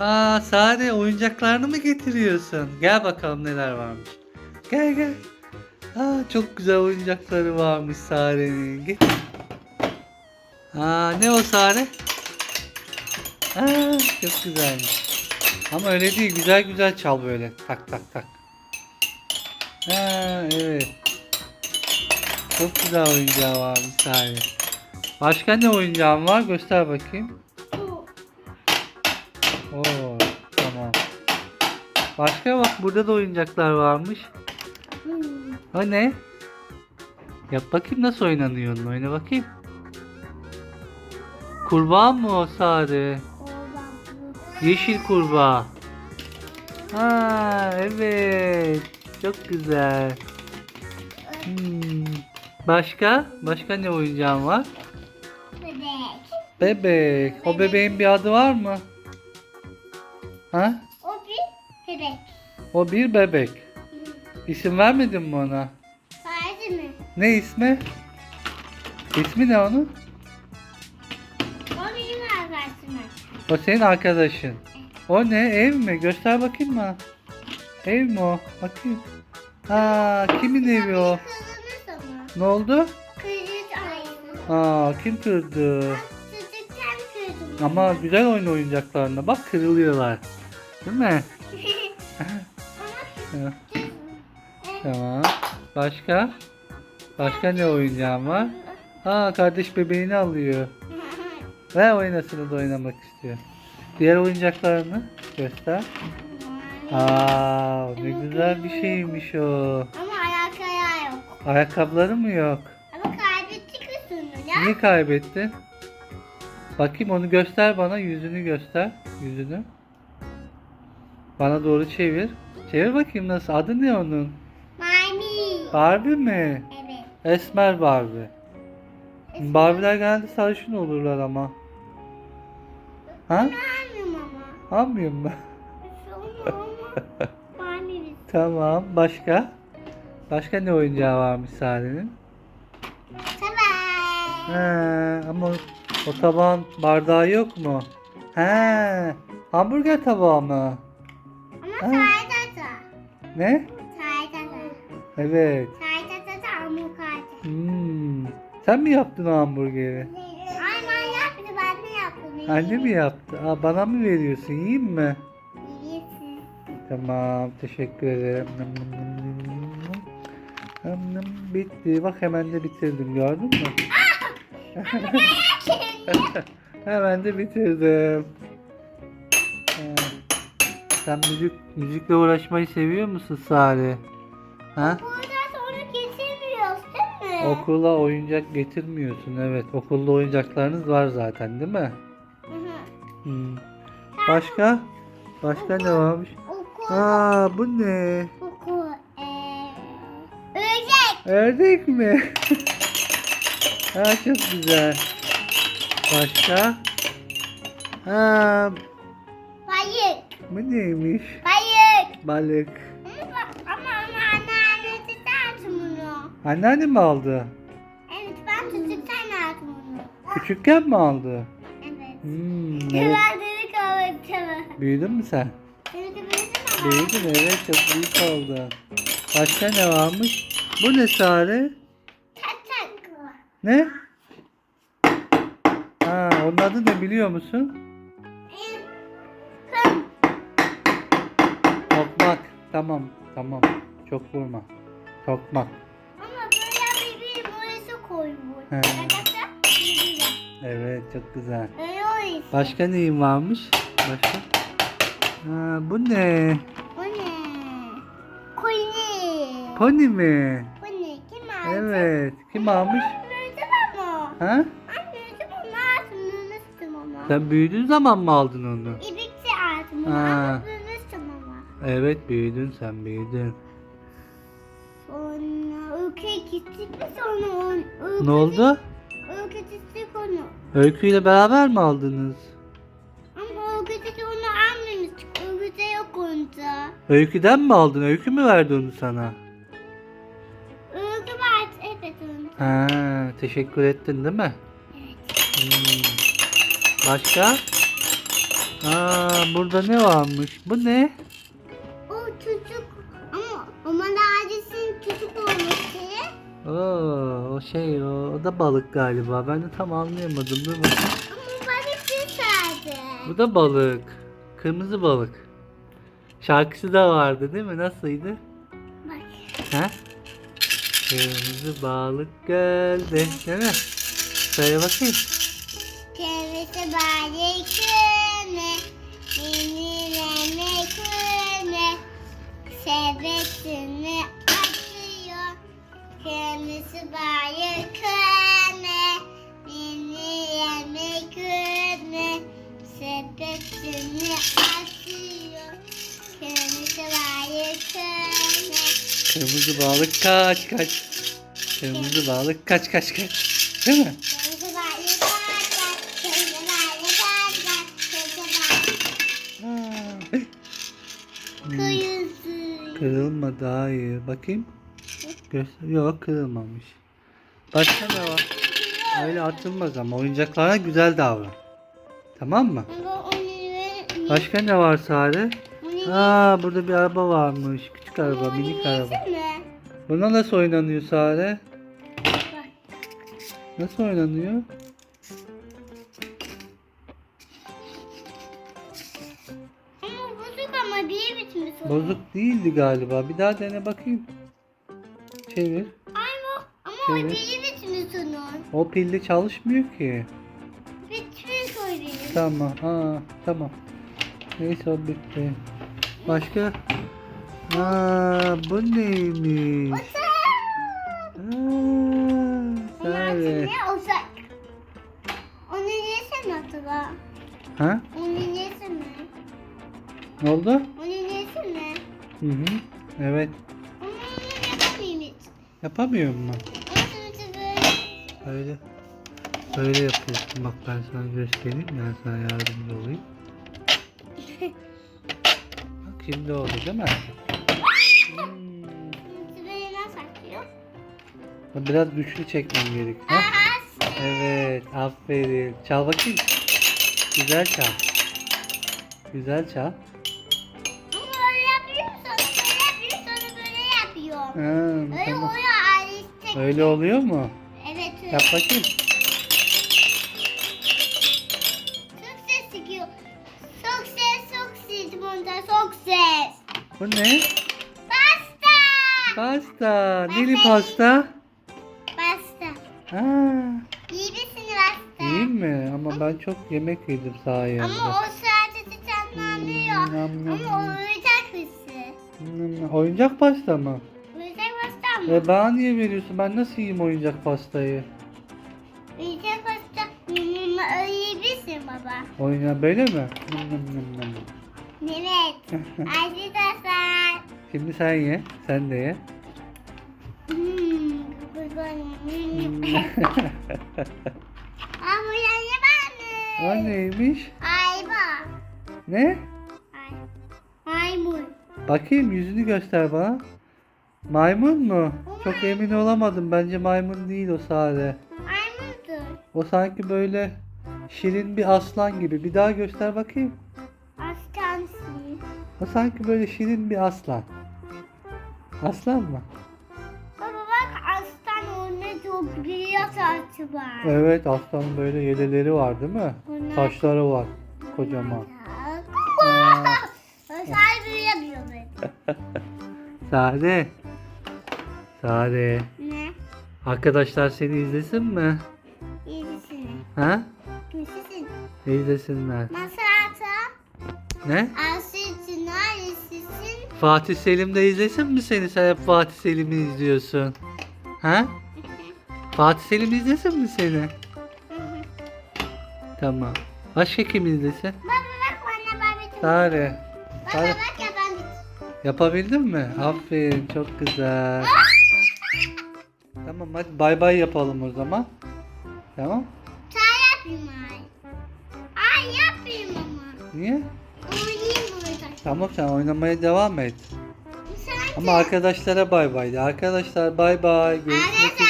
Aa Sare oyuncaklarını mı getiriyorsun? Gel bakalım neler varmış. Gel gel. Aa çok güzel oyuncakları varmış Sare'nin. Gel. Aa ne o Sare? Aa çok güzelmiş. Ama öyle değil güzel güzel çal böyle. Tak tak tak. Ha evet. Çok güzel oyuncağı varmış Sare. Başka ne oyuncağın var? Göster bakayım. Oo, tamam. Başka bak burada da oyuncaklar varmış. O ne? Yap bakayım nasıl oynanıyor onun oyna bakayım. Kurbağa mı o Sare? Yeşil kurbağa. Ha evet. Çok güzel. Hmm. Başka? Başka ne oyuncağın var? Bebek. Bebek. O bebeğin bir adı var mı? Ha? O bir bebek. O bir bebek. İsim vermedin mi ona? Verdi mi? Ne ismi? İsmi ne onun? O benim arkadaşım. O senin arkadaşın. O ne? Ev mi? Göster bakayım mı? Ev mi o? Bakayım. Ha, kimin evi o? Ne oldu? Aynı. Aa, kim kırdı? Ama güzel oyun oyuncaklarına bak kırılıyorlar. Değil mi? Tamam. Başka? Başka ne oyuncağın var? Aa kardeş bebeğini alıyor. Ve oynasını da oynamak istiyor. Diğer oyuncaklarını göster. Aa ne güzel bir şeymiş o. Ama ayak ayağı yok. Ayakkabıları mı yok? Ama kaybettik üstünü ya. Niye kaybettin? Bakayım onu göster bana. Yüzünü göster. Yüzünü. Bana doğru çevir. Çevir bakayım nasıl. Adı ne onun? Mami. Barbie mi? Evet. Esmer Barbie. Barbie'ler genelde sarışın olurlar ama. Ha? Vermiyorum ama. Almıyor mu? Biz. Tamam. Başka? Başka ne oyuncağı varmış Sare'nin? Sever. He, ama o tabağın bardağı yok mu? He, hamburger tabağı mı? Ama Ha. saydata. Ne? Saydata. Evet. Saydata da amukata. Hmm. Sen mi yaptın hamburgeri? Ay ben yaptım ben de yaptım. Anne mi yaptı? Aa, bana mı veriyorsun? Yiyeyim mi? İyisin. Tamam, teşekkür ederim. Nım nım nım nım nım. Nım nım, Bitti. Bak hemen de bitirdim. Gördün mü? hemen de bitirdim. Sen müzik müzikle uğraşmayı seviyor musun Sare? Ha? Burada sonra getirmiyoruz değil mi? Okula oyuncak getirmiyorsun. Evet, okulda oyuncaklarınız var zaten, değil mi? Hı hı. Hmm. Başka? Başka ne varmış? Okul. Aa, bu ne? Okul. Eee. Ölecek. Ördek mi? ha çok güzel. Başka? Ha, Bayık. bu neymiş? Bayık. Balık. Ama bak ama ama anneannesi derdim bunu. Anneanne mi aldı? Evet ben çocukken aldım bunu. Küçükken mi aldı? Evet. Hmm, evet. Güvenleri kapatalım. Büyüdün mü sen? De büyüdün mü? Büyüdün evet çok büyük oldun. Başka ne varmış? Bu ne Sare? Tak tak. Ne? Ha, onun adı ne biliyor musun? Tamam tamam. Çok vurma. Tokmak. Ama böyle bir burası koymuş. He. Evet çok güzel. Öyle o işte. Başka neyin varmış? Başka? Ha, bu ne? Bu ne? Kuni. Pony mi? Ne? Kim aldı? Evet. Kim almış? Büyüdüm ama. Ha? Ben büyüdüm ama sınırmıştım ama. Sen büyüdüğün zaman mı aldın onu? Ha. ama büyümüştüm ama. Evet büyüdün sen büyüdün. Sonra ülkeye gittik mi sonra on, ülke, Ne oldu? Ülke gittik onu. Öyküyle beraber mi aldınız? Ama ülke gittik onu almamıştık. Ülkede yok onda. Öyküden mi aldın? Öykü mü verdi onu sana? Ülke var evet onda. Ha, teşekkür ettin değil mi? Evet. Hmm. Başka? Aa burada ne varmış? Bu ne? Çocuk ama Oman ailesinin çocuk olması. Oo, o şey o, o da balık galiba. Ben de tam anlayamadım. Dur bakayım. Ama bana bir sadece. Bu da balık. Kırmızı balık. Şarkısı da vardı değil mi? Nasılydı? Bak. Ha? Kırmızı balık geldi. Değil mi? Söyle bakayım. Kırmızı balık kaç kaç. Kırmızı balık kaç kaç kaç. Değil mi? Aa. Hmm, Kıyısı. Kırılma daha iyi. Bakayım. Göster. Yok kırılmamış. Başka ne var? Öyle atılmaz ama oyuncaklara güzel davran. Tamam mı? Başka ne var Sare? Aa burada bir araba varmış. Küçük araba, minik araba. Buna nasıl oynanıyor Sare? Nasıl oynanıyor? Ama bozuk ama bir bitmiş o. Bozuk değildi galiba. Bir daha dene bakayım. Çevir. Ay bu ama o Evet. bir bitmiş onun. O pilli çalışmıyor ki. Bitmiş o bir. Tamam. Aa, tamam. Neyse o bitti. Başka? Aa, bu neymiş? Aa, ne olacak? Onu yesene acaba? Ha? Onu yesene. Ne oldu? Onu yesene. Hı hı. Evet. Onu yapamayayım hiç. Yapamıyor mu? Böyle. Öyle. Öyle yapıyorsun. Bak ben sana göstereyim. Ben sana yardımcı olayım. Şimdi oldu değil mi? Hmm. Nasıl açıyor? Biraz güçlü çekmem gerek. Ha? Evet. Aferin. Çal bakayım. Güzel çal. Güzel çal. Sonra böyle yapıyor sonra böyle yapıyor. Ha, Öyle tamam. oluyor ailesi tek. Öyle oluyor mu? Evet öyle. Yap bakayım. Bu ne? Pasta. Pasta. Neli pasta? Pasta. Ha, İyi misin pasta? iyi mi? Ama ben çok yemek yedim sayende. Ama o sadece canlanıyor. Hmm, nam, nam, Ama o nam. oyuncak hısı. Hmm, Oyuncak pasta mı? Oyuncak pasta mı? E bana niye veriyorsun? Ben nasıl yiyeyim oyuncak pastayı? Oyuncak pasta. Hmm, öyle misin baba? Oyuncak böyle mi? Nam, nam, nam, nam. Evet. Hasan. Şimdi sen ye. Sen de ye. Hmm. Ama yani ben o neymiş? Ayva. Ne? Ay. Maymun. Bakayım yüzünü göster bana. Maymun mu? Çok emin olamadım. Bence maymun değil o sade. Maymundur. O sanki böyle şirin bir aslan gibi. Bir daha göster bakayım. O sanki böyle şirin bir aslan. Aslan mı? Baba bak aslan onun çok büyük saçı var. Evet aslanın böyle yeleleri var değil mi? Bunlar- Saçları var. Kocaman. O sadece yapıyor. Sade. Sade. Ne? Arkadaşlar seni izlesin mi? İyisin. Ha? Kimsin? İzlesinler. Masrata. Ne? Neresisin? Fatih Selim de izlesin mi seni? Sen hep Fatih Selim'i izliyorsun. Ha? Fatih Selim izlesin mi seni? Tamam. Başka kim izlesin? Baba bak bana ben bir Sare. Baba Sare. bak ya ben bir Yapabildin mi? Aferin. Çok güzel. Tamam hadi bay bay yapalım o zaman. Tamam. Çay yapayım ay. Ay yapayım ama. Niye? Oynayayım. Tamam sen oynamaya devam et. Sen Ama arkadaşlara bay bay de. Arkadaşlar bay bay. Görüşmek Arkadaşlar